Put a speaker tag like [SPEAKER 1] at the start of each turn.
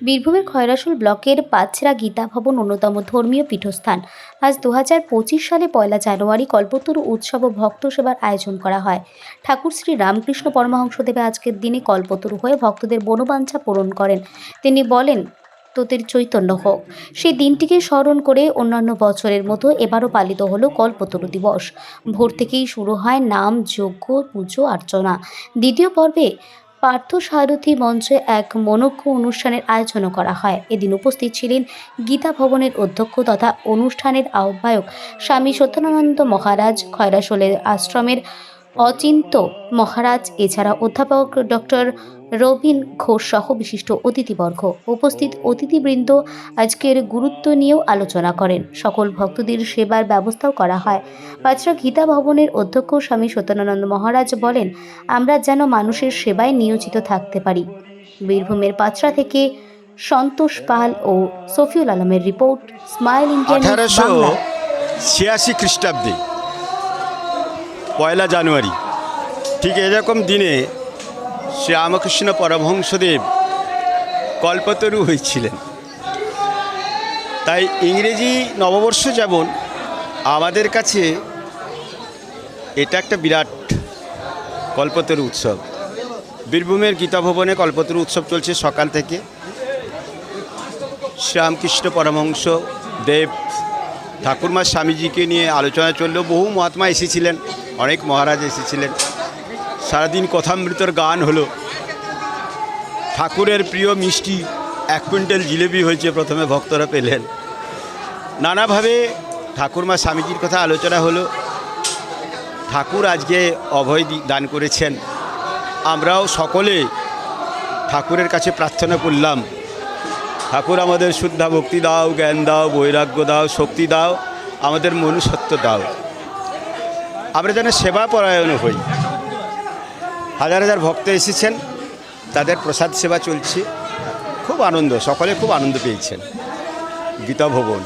[SPEAKER 1] বীরভূমের খয়রাসুল ব্লকের পাঁচরা গীতা ভবন অন্যতম ধর্মীয় পীঠস্থান। আজ দু হাজার পঁচিশ সালে পয়লা জানুয়ারি কল্পতরু উৎসব ও ভক্ত সেবার আয়োজন করা হয়। ঠাকুর শ্রী রামকৃষ্ণ পরমহংসদেব আজকের দিনে কল্পতরু হয়ে ভক্তদের বনবাঞ্ছা পূরণ করেন। তিনি বলেন, তোদের চৈতন্য হোক। সেই দিনটিকে স্মরণ করে অন্যান্য বছরের মতো এবারও পালিত হলো কল্পতরু দিবস। ভোর থেকেই শুরু হয় নাম, যজ্ঞ, পুজো, অর্চনা। দ্বিতীয় পর্বে পার্থ সারথী মঞ্চে এক মনজ্ঞ অনুষ্ঠানের আয়োজনও করা হয়। এদিন উপস্থিত ছিলেন গীতা ভবনের অধ্যক্ষ তথা অনুষ্ঠানের আহ্বায়ক স্বামী সত্যানন্দ মহারাজ, খয়রাসোলের আশ্রমের অচিন্ত মহারাজ এছাড়া অধ্যাপক ডক্টর রবিন ঘোষ সহ বিশিষ্ট অতিথিবর্গ। উপস্থিত অতিথিবৃন্দ আজকের গুরুত্ব নিয়েও আলোচনা করেন। সকল ভক্তদের সেবার ব্যবস্থাও করা হয়। পাঁচরা গীতা ভবনের অধ্যক্ষ স্বামী সত্যানন্দ মহারাজ বলেন আমরা যেন মানুষের সেবায় নিয়োজিত থাকতে পারি। বীরভূমের পাঁচরা থেকে সন্তোষ পাল ও সফিউল আলমের রিপোর্ট স্মাইল ইন্ডিয়া
[SPEAKER 2] ছিয়াশি খ্রিস্টাব্দে। পয়লা জানুয়ারি। ঠিক এরকম দিনে শ্রীরামকৃষ্ণ পরমহংসদেব কল্পতরু হয়েছিলেন। তাই ইংরেজি নববর্ষ যেমন আমাদের কাছে এটা একটা বিরাট কল্পতরু উৎসব। বীরভূমের গীতা ভবনে কল্পতরু উৎসব চলছে সকাল থেকে। শ্রীরামকৃষ্ণ পরমহংস দেব ঠাকুরমা স্বামীজিকে নিয়ে আলোচনা চললেও বহু মহাত্মা এসেছিলেন, অনেক মহারাজ এসেছিলেন। সারাদিন কথামৃতর গান হলো। ঠাকুরের প্রিয় মিষ্টি এক কুইন্টাল জিলেবি হয়েছে প্রথমে ভক্তরা পেলেন। নানাভাবে ঠাকুরমা স্বামীজির কথা আলোচনা হলো। ঠাকুর আজকে অভয় দান করেছেন। আমরাও সকলে ঠাকুরের কাছে প্রার্থনা করলাম। ঠাকুর আমাদের শুদ্ধা ভক্তি দাও, জ্ঞান দাও, বৈরাগ্য দাও, শক্তি দাও, আমাদের মনুষ্যত্ব দাও। আমরা যেন সেবা পরায়ণ হই। হাজার হাজার ভক্ত এসেছেন, তাদের প্রসাদ সেবা চলছে। খুব আনন্দ, সকলে খুব আনন্দ পেয়েছেন। গীতা ভবন।